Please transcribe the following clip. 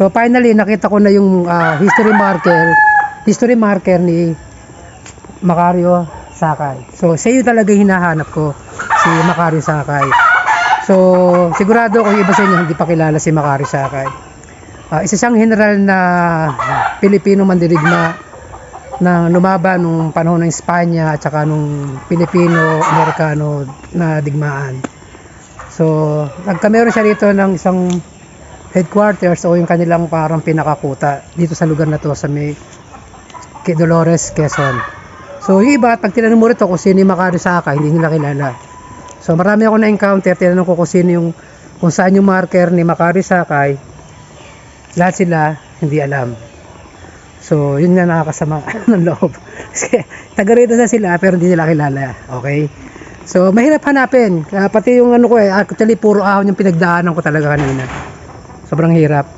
So finally nakita ko na yung ah, history marker, history marker ni Macario Sakay. So siya yung talaga hinahanap ko, si Macario Sakay. So sigurado kung iba sa inyo hindi pa kilala si Macario Sakay. Ah, isa siyang general na Pilipino mandirigma na lumaban nung panahon ng Espanya at saka nung Pilipino-Amerikano na digmaan. So, nagkameron siya dito ng isang headquarters o yung kanilang parang pinakakuta dito sa lugar na to sa may kay Dolores, Quezon. So, yung iba, pag tinanong mo rito kung sino yung Macario Saka, hindi nila kilala. So, marami ako na-encounter, tinanong ko kung sino yung, kung saan yung marker ni Macario Sakay, lahat sila hindi alam. So, yun nga nakakasama ng loob. Kasi, taga rito na sila, pero hindi nila kilala. Okay? So, mahirap hanapin. Kaya pati yung ano ko eh, actually puro ahon yung pinagdaanan ko talaga kanina. Sobrang hirap.